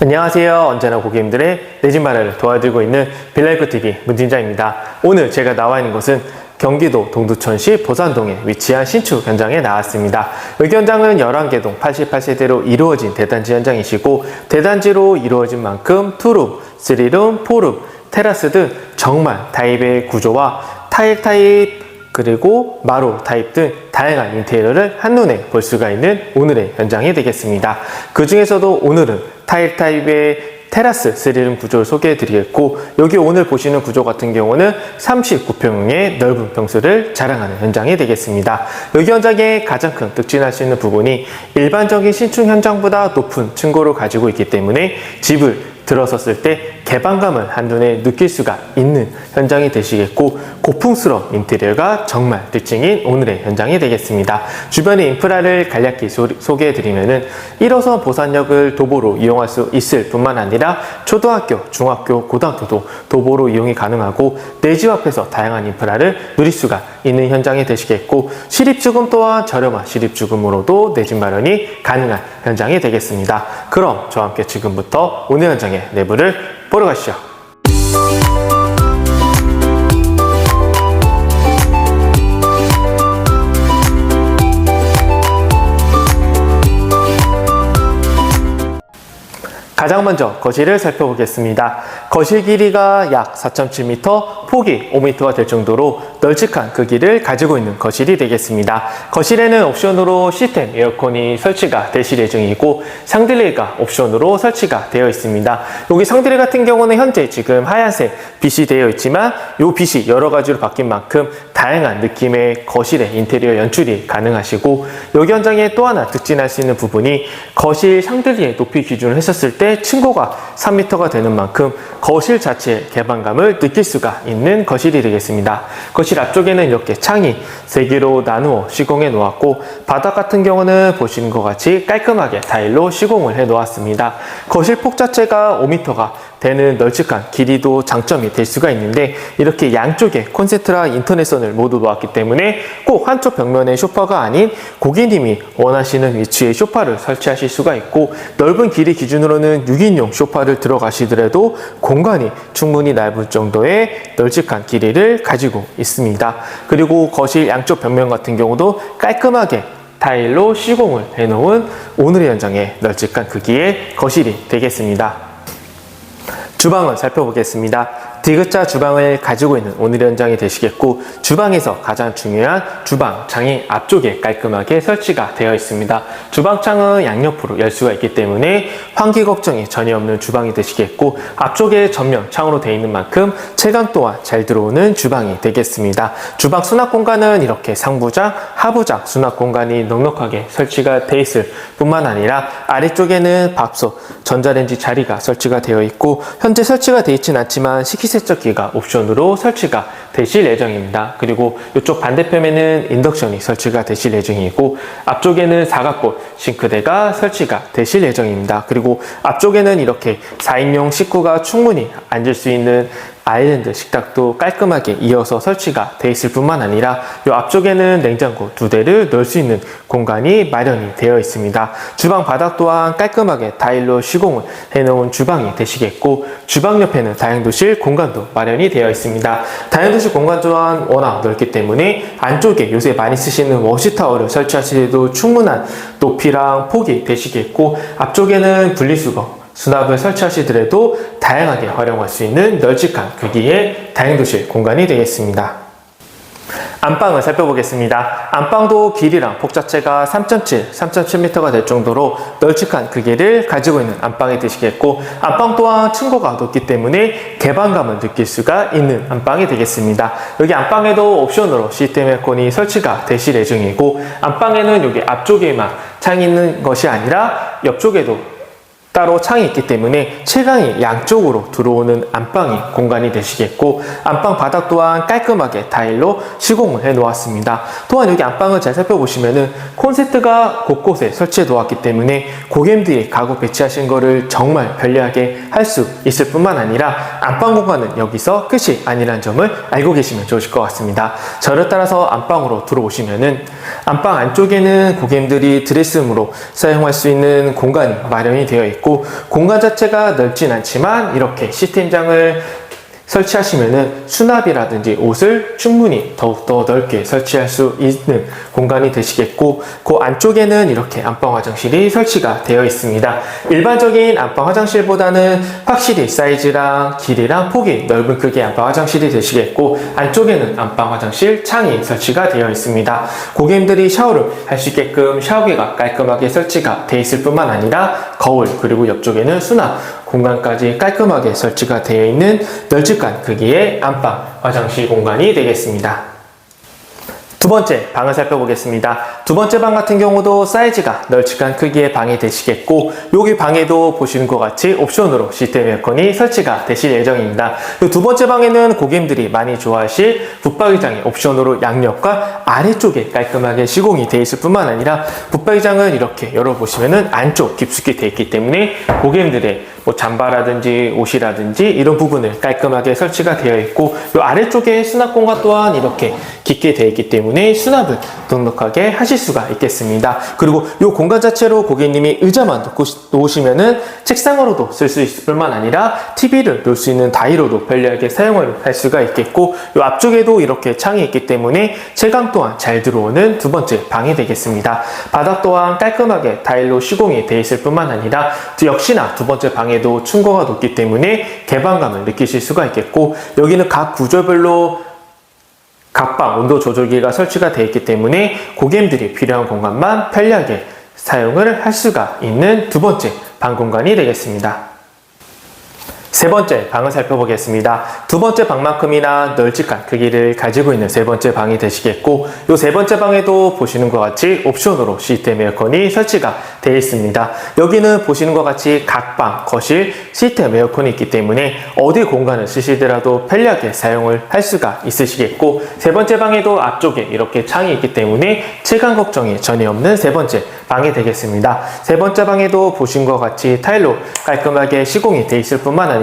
안녕하세요. 언제나 고객님들의 내 집 마련을 도와드리고 있는 빌라이프 TV 문팀장입니다. 오늘 제가 나와 있는 곳은 경기도 동두천시 보산동에 위치한 신축 현장에 나왔습니다. 현장은 11개 동 88세대로 이루어진 대단지 현장이시고 대단지로 이루어진 만큼 투룸, 쓰리룸, 포룸, 테라스 등 정말 타입의 구조와 타입 타입 그리고 마루 타입 등 다양한 인테리어를 한눈에 볼 수가 있는 오늘의 현장이 되겠습니다. 그 중에서도 오늘은 타입 타입의 테라스 3룸 구조를 소개해 드리겠고 여기 오늘 보시는 구조 같은 경우는 39평의 넓은 평수를 자랑하는 현장이 되겠습니다. 여기 현장의 가장 큰 특징할 수 있는 부분이 일반적인 신축 현장보다 높은 층고를 가지고 있기 때문에 집을 들어섰을 때 개방감을 한눈에 느낄 수가 있는 현장이 되시겠고 고풍스러운 인테리어가 정말 특징인 오늘의 현장이 되겠습니다. 주변의 인프라를 간략히 소개해 드리면은 1호선 보산역을 도보로 이용할 수 있을 뿐만 아니라 초등학교, 중학교, 고등학교도 도보로 이용이 가능하고 내 집 앞에서 다양한 인프라를 누릴 수가 있는 현장이 되시겠고 시립주금 또한 저렴한 시립주금으로도 내 집 마련이 가능한 현장이 되겠습니다. 그럼 저와 함께 지금부터 오늘 현장의 내부를 보러 가시죠. 가장 먼저 거실을 살펴보겠습니다. 거실 길이가 약 4.7m, 폭이 5m가 될 정도로 널찍한 크기를 가지고 있는 거실이 되겠습니다. 거실에는 옵션으로 시스템 에어컨이 설치가 되실 예정이고 상들레가 옵션으로 설치가 되어 있습니다. 여기 상들레 같은 경우는 현재 지금 하얀색 빛이 되어 있지만 이 빛이 여러 가지로 바뀐 만큼 다양한 느낌의 거실의 인테리어 연출이 가능하시고 여기 현장에 또 하나 특진할 수 있는 부분이 거실 샹들리에 높이 기준을 했었을 때 층고가 3m가 되는 만큼 거실 자체의 개방감을 느낄 수가 있는 거실이 되겠습니다. 거실 앞쪽에는 이렇게 창이 3개로 나누어 시공해 놓았고 바닥 같은 경우는 보시는 것 같이 깔끔하게 타일로 시공을 해 놓았습니다. 거실 폭 자체가 5m가 되는 널찍한 길이도 장점이 될 수가 있는데 이렇게 양쪽에 콘센트랑 인터넷선을 모두 놓았기 때문에 꼭 한쪽 벽면에 쇼파가 아닌 고객님이 원하시는 위치에 쇼파를 설치하실 수가 있고 넓은 길이 기준으로는 6인용 쇼파를 들어가시더라도 공간이 충분히 넓을 정도의 널찍한 길이를 가지고 있습니다. 그리고 거실 양쪽 벽면 같은 경우도 깔끔하게 타일로 시공을 해놓은 오늘의 현장의 널찍한 크기의 거실이 되겠습니다. 주방을 살펴보겠습니다. 디귿자 주방을 가지고 있는 오늘 현장이 되시겠고 주방에서 가장 중요한 주방 창이 앞쪽에 깔끔하게 설치가 되어 있습니다. 주방창은 양옆으로 열 수가 있기 때문에 환기 걱정이 전혀 없는 주방이 되시겠고 앞쪽에 전면 창으로 되어 있는 만큼 체감 또한 잘 들어오는 주방이 되겠습니다. 주방 수납 공간은 이렇게 상부장, 하부장 수납 공간이 넉넉하게 설치가 되어 있을 뿐만 아니라 아래쪽에는 밥솥, 전자레인지 자리가 설치가 되어 있고 현재 설치가 되어 있진 않지만 식기세 척기가 옵션으로 설치가 되실 예정입니다. 그리고 이쪽 반대편에는 인덕션이 설치가 되실 예정이고 앞쪽에는 사각볼 싱크대가 설치가 되실 예정입니다. 그리고 앞쪽에는 이렇게 4인용 식구가 충분히 앉을 수 있는 아일랜드 식탁도 깔끔하게 이어서 설치가 돼 있을 뿐만 아니라 이 앞쪽에는 냉장고 두 대를 넣을 수 있는 공간이 마련이 되어 있습니다. 주방 바닥 또한 깔끔하게 타일로 시공을 해놓은 주방이 되시겠고 주방 옆에는 다용도실 공간도 마련이 되어 있습니다. 다용도실 공간 또한 워낙 넓기 때문에 안쪽에 요새 많이 쓰시는 워시타워를 설치하시도 충분한 높이랑 폭이 되시겠고 앞쪽에는 분리수거 수납을 설치하시더라도 다양하게 활용할 수 있는 널찍한 크기의 다용도실 공간이 되겠습니다. 안방을 살펴보겠습니다. 안방도 길이랑 폭 자체가 3.7, 3.7m가 될 정도로 널찍한 크기를 가지고 있는 안방이 되시겠고 안방 또한 층고가 높기 때문에 개방감을 느낄 수가 있는 안방이 되겠습니다. 여기 안방에도 옵션으로 시스템 에어컨이 설치가 되실 예정이고 안방에는 여기 앞쪽에만 창이 있는 것이 아니라 옆쪽에도 따로 창이 있기 때문에 채광이 양쪽으로 들어오는 안방이 공간이 되시겠고 안방 바닥 또한 깔끔하게 타일로 시공을 해 놓았습니다. 또한 여기 안방을 잘 살펴보시면은 콘센트가 곳곳에 설치해 놓았기 때문에 고객님들이 가구 배치하신 거를 정말 편리하게 할 수 있을 뿐만 아니라 안방 공간은 여기서 끝이 아니라는 점을 알고 계시면 좋으실 것 같습니다. 저를 따라서 안방으로 들어오시면은 안방 안쪽에는 고객님들이 드레스룸으로 사용할 수 있는 공간이 마련이 되어 있고 공간 자체가 넓진 않지만 이렇게 시스템장을 설치하시면은 수납이라든지 옷을 충분히 더욱더 넓게 설치할 수 있는 공간이 되시겠고 그 안쪽에는 이렇게 안방 화장실이 설치가 되어 있습니다. 일반적인 안방 화장실보다는 확실히 사이즈랑 길이랑 폭이 넓은 크기의 안방 화장실이 되시겠고 안쪽에는 안방 화장실 창이 설치가 되어 있습니다. 고객님들이 샤워를 할 수 있게끔 샤워기가 깔끔하게 설치가 되어 있을 뿐만 아니라 거울 그리고 옆쪽에는 수납 공간까지 깔끔하게 설치가 되어 있는 널찍한 크기의 안방 화장실 공간이 되겠습니다. 두 번째 방을 살펴보겠습니다. 두 번째 방 같은 경우도 사이즈가 널찍한 크기의 방이 되시겠고 여기 방에도 보시는 것 같이 옵션으로 시스템 에어컨이 설치가 되실 예정입니다. 그두 번째 방에는 고객님들이 많이 좋아하실 붙박이장이 옵션으로 양옆과 아래쪽에 깔끔하게 시공이 되어 있을 뿐만 아니라 붙박이장은 이렇게 열어보시면은 안쪽 깊숙이 되어 있기 때문에 고객님들의 뭐 잠바라든지 옷이라든지 이런 부분을 깔끔하게 설치가 되어 있고 이 아래쪽에 수납 공간 또한 이렇게 깊게 되어 있기 때문에 수납을 넉넉하게 하실 수가 있겠습니다. 그리고 이 공간 자체로 고객님이 의자만 놓으시면은 책상으로도 쓸 수 있을 뿐만 아니라 TV를 놓을 수 있는 다이로도 편리하게 사용을 할 수가 있겠고 이 앞쪽에도 이렇게 창이 있기 때문에 채광 또한 잘 들어오는 두 번째 방이 되겠습니다. 바닥 또한 깔끔하게 타일로 시공이 되어 있을 뿐만 아니라 역시나 두 번째 방에 도 층고가 높기 때문에 개방감을 느끼실 수가 있겠고 여기는 각 구조별로 각방 온도 조절기가 설치가 되어 있기 때문에 고객님들이 필요한 공간만 편리하게 사용을 할 수가 있는 두 번째 방 공간이 되겠습니다. 세 번째 방을 살펴보겠습니다. 두 번째 방만큼이나 널찍한 크기를 가지고 있는 세 번째 방이 되시겠고 이 세 번째 방에도 보시는 것 같이 옵션으로 시스템 에어컨이 설치가 되어 있습니다. 여기는 보시는 것 같이 각 방, 거실, 시스템 에어컨이 있기 때문에 어디 공간을 쓰시더라도 편리하게 사용을 할 수가 있으시겠고 세 번째 방에도 앞쪽에 이렇게 창이 있기 때문에 체감 걱정이 전혀 없는 세 번째 방이 되겠습니다. 세 번째 방에도 보신 것 같이 타일로 깔끔하게 시공이 되어 있을 뿐만 아니라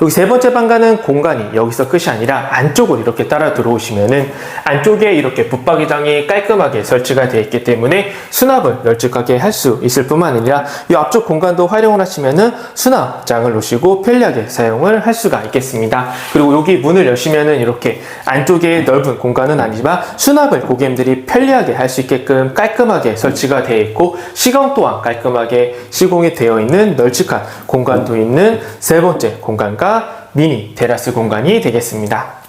여기 세 번째 방과는 공간이 여기서 끝이 아니라 안쪽으로 이렇게 따라 들어오시면은 안쪽에 이렇게 붙박이장이 깔끔하게 설치가 되어 있기 때문에 수납을 널찍하게 할 수 있을 뿐만 아니라 이 앞쪽 공간도 활용을 하시면은 수납장을 놓으시고 편리하게 사용을 할 수가 있겠습니다. 그리고 여기 문을 여시면은 이렇게 안쪽에 넓은 공간은 아니지만 수납을 고객님들이 편리하게 할 수 있게끔 깔끔하게 설치가 되어 있고 시공 또한 깔끔하게 시공이 되어 있는 널찍한 공간도 있는 세 번째 공간과 미니 테라스 공간이 되겠습니다.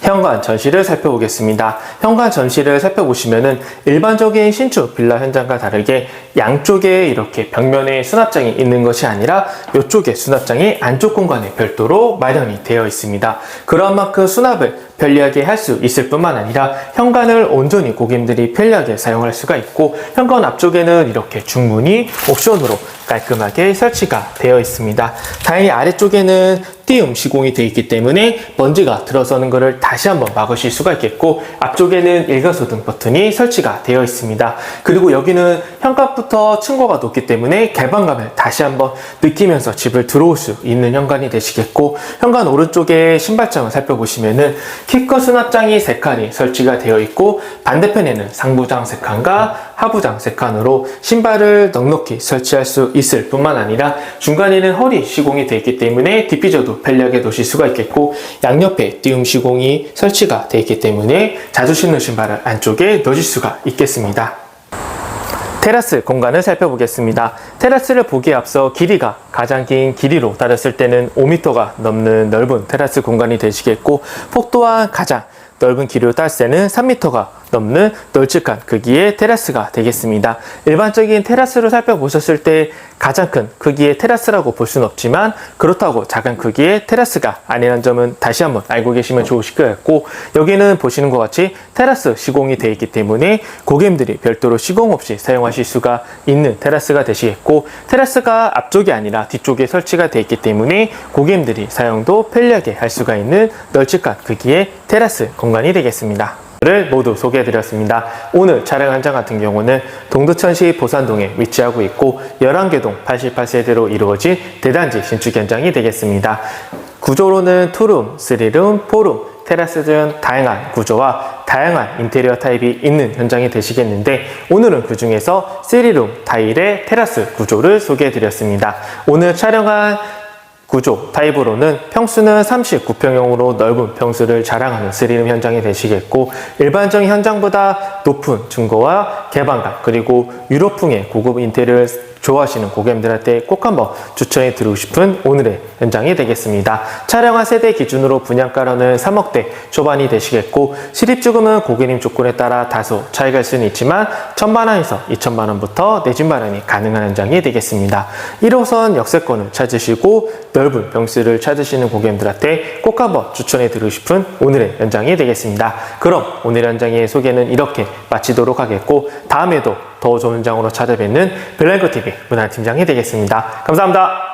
현관 전시를 살펴보겠습니다. 현관 전시를 살펴보시면은 일반적인 신축 빌라 현장과 다르게 양쪽에 이렇게 벽면에 수납장이 있는 것이 아니라 이쪽에 수납장이 안쪽 공간에 별도로 마련이 되어 있습니다. 그런 만큼 수납을 편리하게 할 수 있을 뿐만 아니라 현관을 온전히 고객님들이 편리하게 사용할 수가 있고 현관 앞쪽에는 이렇게 중문이 옵션으로 깔끔하게 설치가 되어 있습니다. 다행히 아래쪽에는 띄움 시공이 되어 있기 때문에 먼지가 들어서는 것을 다시 한번 막으실 수가 있겠고 앞쪽에는 일가소등 버튼이 설치가 되어 있습니다. 그리고 여기는 현관부터 층고가 높기 때문에 개방감을 다시 한번 느끼면서 집을 들어올 수 있는 현관이 되시겠고 현관 오른쪽에 신발장을 살펴보시면은 키커 수납장이 3칸이 설치가 되어 있고 반대편에는 상부장 3칸과 하부장 3칸으로 신발을 넉넉히 설치할 수 있을 뿐만 아니라 중간에는 허리 시공이 되어 있기 때문에 디피저도 편리하게 놓으실 수가 있겠고 양옆에 띄움 시공이 설치가 되어 있기 때문에 자주 신는 신발을 안쪽에 넣으실 수가 있겠습니다. 테라스 공간을 살펴보겠습니다. 테라스를 보기에 앞서 길이가 가장 긴 길이로 따졌을 때는 5m가 넘는 넓은 테라스 공간이 되시겠고 폭 또한 가장 넓은 길이로 따졌을 때는 3m가 넘는 널찍한 크기의 테라스가 되겠습니다. 일반적인 테라스를 살펴보셨을 때 가장 큰 크기의 테라스라고 볼 수는 없지만 그렇다고 작은 크기의 테라스가 아니라는 점은 다시 한번 알고 계시면 좋으실 것 같고 여기는 보시는 것 같이 테라스 시공이 되어 있기 때문에 고객님들이 별도로 시공 없이 사용하실 수가 있는 테라스가 되시겠고 테라스가 앞쪽이 아니라 뒤쪽에 설치가 되어 있기 때문에 고객님들이 사용도 편리하게 할 수가 있는 널찍한 크기의 테라스 공간이 되겠습니다. 를 모두 소개해드렸습니다. 오늘 촬영 현장 같은 경우는 동두천시 보산동에 위치하고 있고 11개동 88세대로 이루어진 대단지 신축 현장이 되겠습니다. 구조로는 투룸, 쓰리룸, 포룸, 테라스 등 다양한 구조와 다양한 인테리어 타입이 있는 현장이 되시겠는데 오늘은 그 중에서 3룸 타일의 테라스 구조를 소개해 드렸습니다. 오늘 촬영한 구조 타입으로는 평수는 39평형으로 넓은 평수를 자랑하는 스리름 현장이 되시겠고 일반적인 현장보다 높은 중고와 개방감 그리고 유럽풍의 고급 인테리어를 좋아하시는 고객님들한테 꼭 한번 추천해 드리고 싶은 오늘의 현장이 되겠습니다. 촬영한 세대 기준으로 분양가로는 3억대 초반이 되시겠고 실입주금은 고객님 조건에 따라 다소 차이가 있을 수는 있지만 1천만 원에서 2천만 원부터 내 집 마련이 가능한 현장이 되겠습니다. 1호선 역세권을 찾으시고 넓은 병수를 찾으시는 고객님들한테 꼭 한번 추천해 드리고 싶은 오늘의 현장이 되겠습니다. 그럼 오늘 현장의 소개는 이렇게 마치도록 하겠고 다음에도 더 좋은 현장으로 찾아뵙는 블랭크 TV 문화팀장이 되겠습니다. 감사합니다.